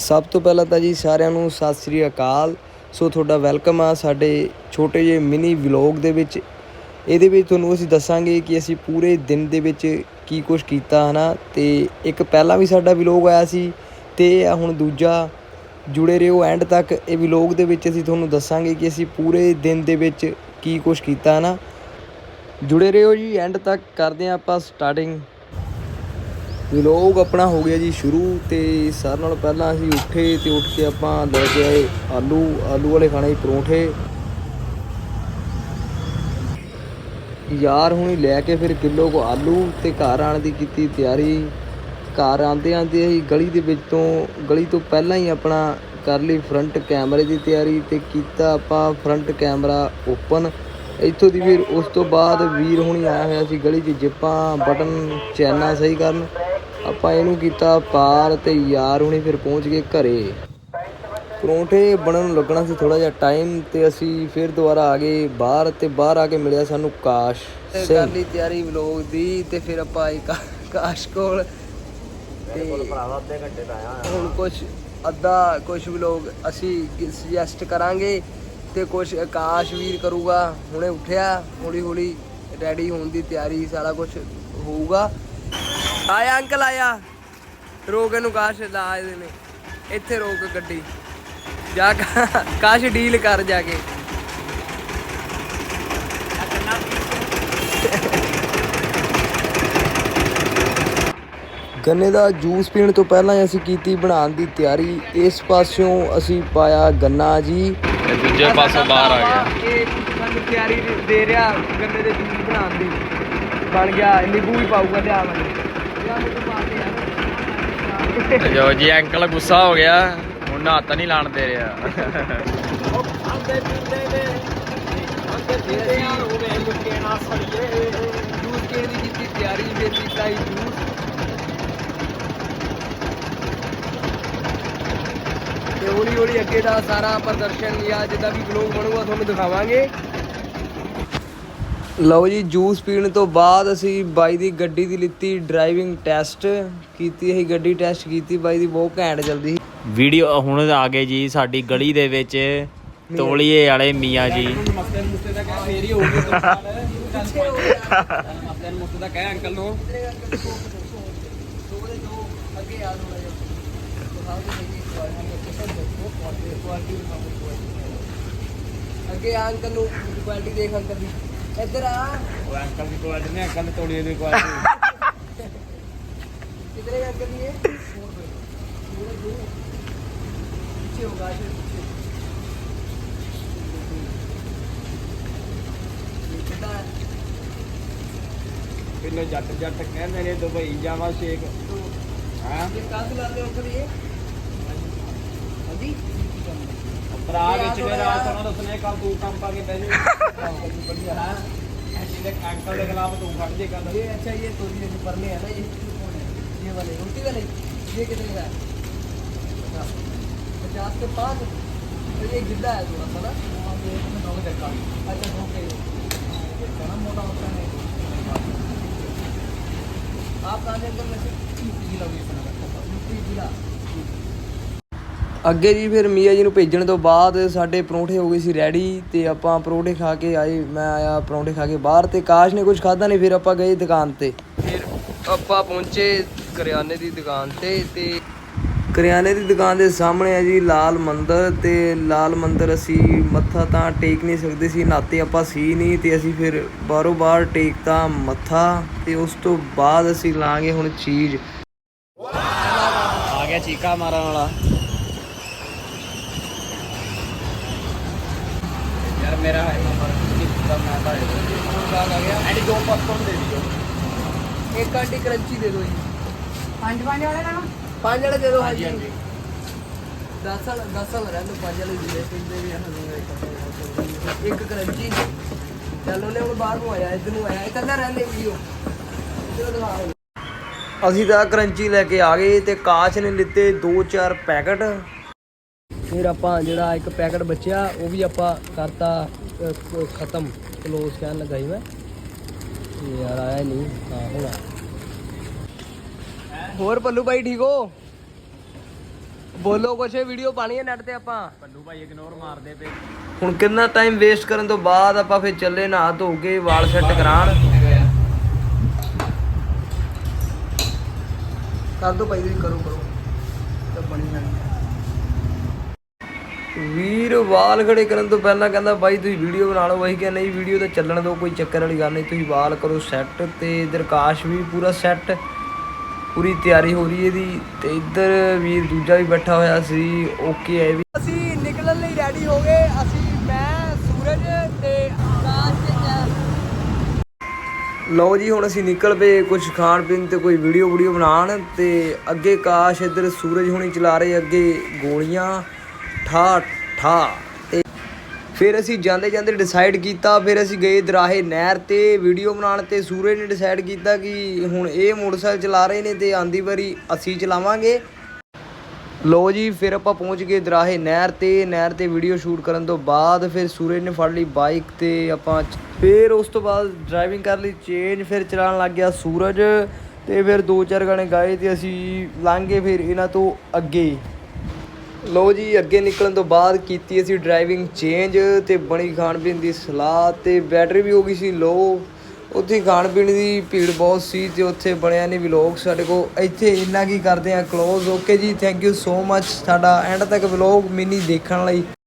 ਸਭ ਤੋਂ ਪਹਿਲਾਂ ਤਾਂ ਜੀ ਸਾਰਿਆਂ ਨੂੰ ਸਤਿ ਸ੍ਰੀ ਅਕਾਲ। ਸੋ ਤੁਹਾਡਾ ਵੈਲਕਮ ਆ ਸਾਡੇ ਛੋਟੇ ਜਿਹੇ ਮਿਨੀ ਵਲੌਗ ਦੇ ਵਿੱਚ। ਇਹਦੇ ਵਿੱਚ ਤੁਹਾਨੂੰ ਅਸੀਂ ਦੱਸਾਂਗੇ ਕਿ ਅਸੀਂ ਪੂਰੇ ਦਿਨ ਦੇ ਵਿੱਚ ਕੀ ਕੁਝ ਕੀਤਾ, ਹਨਾ? ਤੇ ਇੱਕ ਪਹਿਲਾਂ ਵੀ ਸਾਡਾ ਵਲੌਗ ਆਇਆ ਸੀ ਤੇ ਇਹ ਆ ਹੁਣ ਦੂਜਾ। ਜੁੜੇ ਰਹੋ ਐਂਡ ਤੱਕ ਇਹ ਵਲੌਗ ਦੇ ਵਿੱਚ ਅਸੀਂ ਤੁਹਾਨੂੰ ਦੱਸਾਂਗੇ ਕਿ ਅਸੀਂ ਪੂਰੇ ਦਿਨ ਦੇ ਵਿੱਚ ਕੀ ਕੁਝ ਕੀਤਾ, ਹਨਾ? ਜੁੜੇ ਰਹੋ ਜੀ, ਐਂਡ ਤੱਕ ਕਰਦੇ ਹਾਂ ਆਪਾਂ ਸਟਾਰਟਿੰਗ ਵਲੌਗ ਆਪਣਾ ਹੋ ਗਿਆ ਜੀ ਸ਼ੁਰੂ ਤੇ ਸਾਰਿਆਂ ਨਾਲੋਂ ਪਹਿਲਾਂ ਅਸੀਂ ਉੱਠੇ ਤੇ ਉੱਠ ਕੇ ਆਪਾਂ ਲੈ ਕੇ ਆਏ ਆਲੂ ਆਲੂ ਵਾਲੇ ਖਾਣੇ ਪਰੌਂਠੇ। ਯਾਰ ਹੁਣੀ ਲੈ ਕੇ ਫਿਰ ਕਿਲੋ ਕੋ ਆਲੂ ਤੇ ਘਰ ਆਣ ਦੀ ਕੀਤੀ ਤਿਆਰੀ। ਘਰ ਆਂਦੇ ਆਂਦੇ ਅਸੀਂ ਗਲੀ ਦੇ ਵਿੱਚ ਤੋਂ, ਗਲੀ ਤੋਂ ਪਹਿਲਾਂ ਹੀ ਆਪਣਾ ਕਰ ਲਈ ਫਰੰਟ ਕੈਮਰੇ ਦੀ ਤਿਆਰੀ ਤੇ ਕੀਤਾ ਆਪਾਂ ਫਰੰਟ ਕੈਮਰਾ ਓਪਨ ਇੱਥੋਂ ਦੀ ਫਿਰ ਉਸ ਤੋਂ ਬਾਅਦ ਵੀਰ ਹੁਣੀ ਆਇਆ ਹੋਇਆ ਸੀ ਗਲੀ 'ਚ ਜਿੱਪਾਂ ਬਟਨ ਚੈਨਾ ਸਹੀ ਕਰਨ। ਆਪਾਂ ਇਹਨੂੰ ਕੀਤਾ ਪਾਰ ਤੇ ਯਾਰ ਹੁਣੀ ਫਿਰ ਪਹੁੰਚ ਗਏ ਘਰੇ। ਪਰੌਂਠੇ ਬਣਨ ਨੂੰ ਲੱਗਣਾ ਸੀ ਥੋੜਾ ਜਿਹਾ ਟਾਈਮ ਤੇ ਅਸੀਂ ਫਿਰ ਦੁਬਾਰਾ ਆ ਗਏ ਬਾਹਰ ਤੇ ਬਾਹਰ ਆ ਕੇ ਮਿਲਿਆ ਸਾਨੂੰ ਕਾਸ਼ ਕਰ ਲਈ ਤਿਆਰੀ ਵਲੌਗ ਦੀ ਤੇ ਫਿਰ ਆਪਾਂ ਆਏ ਕਾਸ਼ ਕੋਲ ਤੇ ਭਰਾਵਾ ਅੱਧੇ ਘੰਟੇ ਦਾ ਆਇਆ ਹੁਣ ਕੁਝ ਅੱਧਾ ਕੁਝ ਵਲੌਗ ਅਸੀਂ ਸੁਜੈਸਟ ਕਰਾਂਗੇ ਤੇ ਕੁਝ ਆਕਾਸ਼ ਵੀਰ ਕਰੂਗਾ। ਹੁਣੇ ਉੱਠਿਆ ਹੌਲੀ ਹੌਲੀ ਰੈਡੀ ਹੋਣ ਦੀ ਤਿਆਰੀ ਸਾਰਾ ਕੁਝ ਹੋਊਗਾ। ਆਇਆ ਅੰਕਲ ਆਇਆ ਰੋਕ ਇਹਨੂੰ ਕਾਸ਼ ਲਾ ਇਹਦੇ ਨੇ। ਇੱਥੇ ਰੋਕ ਗੱਡੀ। ਜਾ ਕਾਸ਼ ਡੀਲ ਕਰ ਜਾ ਕੇ। ਗੰਨੇ ਦਾ ਜੂਸ ਪੀਣ ਤੋਂ ਪਹਿਲਾਂ ਹੀ ਅਸੀਂ ਕੀਤੀ ਬਣਾਉਣ ਦੀ ਤਿਆਰੀ। ਇਸ ਪਾਸਿਓਂ ਅਸੀਂ ਪਾਇਆ ਗੰਨਾ ਜੀ। ਤੇ ਦੂਜੇ ਪਾਸੋਂ ਬਾਹਰ ਆ ਗਿਆ। ਇਹ ਸਾਨੂੰ ਤਿਆਰੀ ਦੇ- ਰਿਹਾ ਗੰਨੇ ਦੇ ਜੂਸ ਬਣਾਉਣ ਦੀ। ਬਣ ਗਿਆ। ਨਿੰਬੂ ਵੀ ਪਾਊਗਾ ਲਿਆ ਮੈਂ ਤੇ ਜੋ ਜੀ, ਅੰਕਲ ਗੁੱਸਾ ਹੋ ਗਿਆ, ਹੁਣ ਹੱਥ ਨਹੀਂ ਲਾਣ ਦੇ ਰਿਹਾ। ਕੀਤੀ ਤਿਆਰੀ ਤੇ ਹੌਲੀ ਹੌਲੀ ਅੱਗੇ ਦਾ ਸਾਰਾ ਪ੍ਰਦਰਸ਼ਨ ਜਾਂ ਜਿੱਦਾਂ ਵੀ ਵਲੌਗ ਬਣੂਗਾ, ਤੁਹਾਨੂੰ ਦਿਖਾਵਾਂਗੇ। ਲਓ ਜੀ ਜੂਸ ਪੀਣ ਤੋਂ ਬਾਅਦ ਅਸੀਂ ਬਾਈ ਦੀ ਗੱਡੀ ਦੀ ਲਿੱਤੀ ਡਰਾਈਵਿੰਗ ਟੈਸਟ ਕੀਤੀ ਅਸੀਂ ਗੱਡੀ ਟੈਸਟ ਕੀਤੀ ਬਾਈ ਦੀ ਬਹੁਤ ਘੈਂਟ ਚੱਲਦੀ ਸੀ। ਵੀਡੀਓ ਹੁਣ ਆ ਗਏ ਜੀ ਸਾਡੀ ਗਲੀ ਦੇ ਵਿੱਚ ਤੋਲੀਏ ਵਾਲੇ ਮੀਆਂ ਜੀ। ਮਸਤਨ ਮੁਸਤੇ ਦਾ ਕਹਿ ਫੇਰ ਹੀ ਹੋਊਗੀ ਮਸਤਨ ਮੁਸਤੇ ਦਾ ਕਹਿ ਅੰਕਲ ਨੂੰ ਅੱਗੇ ਆ ਅੱਗੇ ਆ ਅੰਕਲ ਨੂੰ ਕੁਆਲਿਟੀ ਦੇਖ ਅੰਕਲ ਦੀ। ਇੱਧਰ ਆ ਉਹ ਅੰਕਲ ਦੀ ਕੁਆਲਿਟੀ ਨਹੀਂ ਅੰਕਲ ਦੀ ਤੋਲੀਏ ਦੀ ਕੁਆਲਿਟੀ कितने का अंकल ये पीछे होगा फिर पीछे ये कितना है ਪਹਿਲੇ ਜੱਟ ਜੱਟ ਕਹਿੰਦੇ ਨੇ ਦੁਬਈ ਜਾਵਾ ਸ਼ੇਖ तो ਹਾਂ ये कहाँ से लाते हो अंकल ये हाँ जी ਭਰਾ ਵਿੱਚ ਮੇਰਾ ਸੁਣਾ ਦੱਸਨੇ ਕੱਲ ਤੂੰ ਕੰਮ ਪਾ ਕੇ ਬਹਿ ਜਾ बढ़िया हाँ ਇਹਦੇ ਅੰਕਲ ਦੇ ਖਿਲਾਫ ਤੂੰ ਫੜ ਜੇ ਕੱਲ ये अच्छा ये तो ये परले है ना ये ये वाले रोटी वाले ये कितने का है पचास के पाँच और ये गिद्दा है थोड़ा सा ना अच्छा दो के मोटा होता है आप कहाँ से अंकल वैसे यूपी जिला ਅੱਗੇ ਜੀ ਫਿਰ ਮੀਆਂ ਜੀ ਨੂੰ ਭੇਜਣ ਤੋਂ ਬਾਅਦ ਸਾਡੇ ਪਰੌਂਠੇ ਹੋ ਗਏ ਸੀ ਰੈਡੀ ਤੇ ਆਪਾਂ ਪਰੌਂਠੇ ਖਾ ਕੇ ਆਏ ਮੈਂ ਆਇਆ ਪਰੌਂਠੇ ਖਾ ਕੇ ਬਾਹਰ ਤੇ ਕਾਸ਼ ਨੇ ਕੁਝ ਖਾਦਾ ਨਹੀਂ ਫਿਰ ਆਪਾਂ ਗਏ ਦੁਕਾਨ ਤੇ। ਫਿਰ ਆਪਾਂ ਪਹੁੰਚੇ ਕਰਿਆਨੇ ਦੀ ਦੁਕਾਨ ਤੇ ਤੇ ਕਰਿਆਨੇ ਦੀ ਦੁਕਾਨ ਦੇ ਸਾਹਮਣੇ ਹੈ ਜੀ ਲਾਲ ਮੰਦਰ ਤੇ ਲਾਲ ਮੰਦਰ ਅਸੀਂ ਮੱਥਾ ਤਾਂ ਟੇਕ ਨਹੀਂ ਸਕਦੇ ਸੀ ਨਾਤੇ ਆਪਾਂ ਸੀ ਨਹੀਂ ਤੇ ਅਸੀਂ ਫਿਰ ਬਾਹਰੋਂ ਬਾਹਰ ਟੇਕਤਾ ਮੱਥਾ ਤੇ ਉਸ ਤੋਂ ਬਾਅਦ ਅਸੀਂ ਲਾਂਗੇ ਹੁਣ ਚੀਜ਼। ਆ ਗਿਆ ਚੀਕਾ ਮਾਰਨ ਵਾਲਾ। ਮੇਰਾ ਹੈ ਨੰਬਰ ਕਿੰਨਾ ਮੈਂ ਤਾਂ ਆ ਗਿਆ। ਐਂਡ ਜੋ ਪਾਸਪੋਰਟ ਦੇ ਦਿਓ। ਇੱਕ ਆਂਟੀ ਕਰੰਚੀ ਦੇ ਦਿਓ ਜੀ। ਪੰਜ ਪੰਜ ਵਾਲੇ ਨਾ ਪੰਜ ਵਾਲੇ ਦੇ ਦਿਓ ਹਾਂਜੀ, ਹਾਂਜੀ ਦਸ ਵਾਲਾ ਦਸ ਵਾਲਾ ਰਹਿਣ ਦਿਓ ਪੰਜ ਵਾਲੇ ਦੇ ਪਿੰਦੇ ਵੀ ਹਨ ਇੱਕ ਕਰੰਚੀ ਚੱਲ ਉਹਨੇ ਹੁਣ ਬਾਹਰ ਨੂੰ ਆਇਆ ਇੱਧਰ ਨੂੰ ਆਇਆ ਇਹ ਕੱਲਾ ਰਹਿੰਦੇ ਵੀਡੀਓ ਅਸੀਂ ਤਾਂ ਕਰੰਚੀ ਲੈ ਕੇ ਆ ਗਏ ਤੇ ਕਾਸ਼ ਨੇ ਲਿੱਤੇ 2-4 ਪੈਕਟ। ਫਿਰ ਆਪਾਂ ਜਿਹੜਾ ਇੱਕ ਪੈਕਟ ਬਚਿਆ ਉਹ ਵੀ ਆਪਾਂ ਕਰਤਾ ਖਤਮ। ਕਲੋਜ਼ ਕਹਿਣ ਲੱਗਾ ਸੀ ਮੈਂ। ਯਾਰ ਆਇਆ ਨਹੀਂ। ਹਾਂ ਹੁਣ। ਹੋਰ ਪੱਲੂ ਭਾਈ ਠੀਕ ਹੋ? ਬੋਲੋ ਕੁਛ ਵੀਡੀਓ ਪਾਣੀ ਹੈ ਨੈਟ ਤੇ ਆਪਾਂ। ਪੰਡੂ ਭਾਈ ਇਗਨੋਰ ਮਾਰਦੇ ਪਏ। ਹੁਣ ਕਿੰਨਾ ਟਾਈਮ ਵੇਸਟ ਕਰਨ ਤੋਂ ਬਾਅਦ ਆਪਾਂ ਫਿਰ ਚੱਲੇ ਨਹਾ ਧੋ ਕੇ ਵਾਲ ਸੈੱਟ ਕਰਾਣ ਕਰ ਦੋ ਭਾਈ ਜੀ ਕਰੋ ਕਰੋ। ਤਾਂ ਬਣੀ ਜਾਣੀ ਵੀਰ ਵਾਲ ਖੜੇ ਕਰਨ ਤੋਂ ਪਹਿਲਾਂ ਕਹਿੰਦਾ ਬਾਈ ਤੁਸੀਂ ਵੀਡੀਓ ਬਣਾ ਲਓ। ਅਸੀਂ ਕਿਹਾ ਨਹੀਂ ਵੀਡੀਓ ਤਾਂ ਚੱਲਣ ਦਿਓ ਕੋਈ ਚੱਕਰ ਵਾਲੀ ਗੱਲ ਨਹੀਂ। ਤੁਸੀਂ ਵਾਲ ਕਰੋ ਸੈੱਟ ਤੇ ਇਧਰ ਕਾਸ਼ ਵੀ ਪੂਰਾ ਸੈੱਟ ਪੂਰੀ ਤਿਆਰੀ ਹੋ ਰਹੀ ਇਹਦੀ ਤੇ ਇੱਧਰ ਵੀਰ ਦੂਜਾ ਵੀ ਬੈਠਾ ਹੋਇਆ ਸੀ ਓਕੇ ਹੈ ਵੀ ਅਸੀਂ ਨਿਕਲਣ ਲਈ ਰੈਡੀ ਹੋ ਗਏ। ਅਸੀਂ ਮੈਂ ਸੂਰਜ ਤੇ ਆਕਾਸ਼ ਤੇ ਲਓ ਜੀ ਹੁਣ ਅਸੀਂ ਨਿਕਲ ਪਏ ਕੁਝ ਖਾਣ ਪੀਣ ਤੇ ਕੋਈ ਵੀਡੀਓ ਵੀਡੀਓ ਬਣਾਉਣ ਤੇ ਅੱਗੇ ਕਾਸ਼ ਇੱਧਰ ਸੂਰਜ ਹੁਣੀ ਚਲਾ ਰਹੇ ਅੱਗੇ ਗੋਲੀਆਂ। ਠਾ ਠਾ। ਤੇ ਫਿਰ ਅਸੀਂ ਜਾਂਦੇ ਜਾਂਦੇ ਡਿਸਾਈਡ ਕੀਤਾ, ਫਿਰ ਅਸੀਂ ਗਏ ਦਰਾਹੇ ਨਹਿਰ ਤੇ ਵੀਡੀਓ ਬਣਾਉਣ ਤੇ ਸੂਰਜ ਨੇ ਡਿਸਾਈਡ ਕੀਤਾ ਕਿ ਹੁਣ ਇਹ ਮੋਟਰਸਾਈਕਲ ਚਲਾ ਰਹੇ ਨੇ ਤੇ ਆਂਦੀ ਵਾਰੀ ਅਸੀਂ ਚਲਾਵਾਂਗੇ। ਲੋ ਜੀ, ਫਿਰ ਆਪਾਂ ਪਹੁੰਚ ਗਏ ਦਰਾਹੇ ਨਹਿਰ ਤੇ। ਨਹਿਰ ਤੇ ਵੀਡੀਓ ਸ਼ੂਟ ਕਰਨ ਤੋਂ ਬਾਅਦ ਫਿਰ ਸੂਰਜ ਨੇ ਫੜ ਲਈ ਬਾਈਕ ਤੇ ਆਪਾਂ ਫਿਰ ਉਸ ਤੋਂ ਬਾਅਦ ਡਰਾਈਵਿੰਗ ਕਰ ਲਈ ਚੇਂਜ ਫਿਰ ਚਲਾਉਣ ਲੱਗ ਗਿਆ ਸੂਰਜ। ਤੇ ਫਿਰ ਦੋ ਚਾਰ ਗਾਣੇ ਗਾਏ ਤੇ ਅਸੀਂ ਲੰਘੇ ਫਿਰ ਇਹਨਾਂ ਤੋਂ ਅੱਗੇ। ਲੋ ਜੀ, ਅੱਗੇ ਨਿਕਲਣ ਤੋਂ ਬਾਅਦ ਕੀਤੀ ਅਸੀਂ ਡਰਾਈਵਿੰਗ ਚੇਂਜ ਤੇ ਬਣੀ ਖਾਣ ਪੀਣ ਦੀ ਸਲਾਹ ਤੇ ਬੈਟਰੀ ਵੀ ਹੋ ਗਈ ਸੀ ਲੋ ਉੱਥੇ ਖਾਣ ਪੀਣ ਦੀ ਭੀੜ ਬਹੁਤ ਸੀ ਤੇ ਉੱਥੇ ਬਣਿਆ ਨਹੀਂ ਵਲੌਗ ਸਾਡੇ ਕੋ ਇੱਥੇ ਇੰਨਾ ਕੀ ਕਰਦੇ ਆ ਕਲੋਜ਼ ਓਕੇ ਜੀ ਥੈਂਕ ਯੂ ਸੋ ਮੱਚ ਸਾਡਾ ਐਂਡ ਤੱਕ ਵਲੌਗ ਮਿਨੀ ਦੇਖਣ ਲਈ।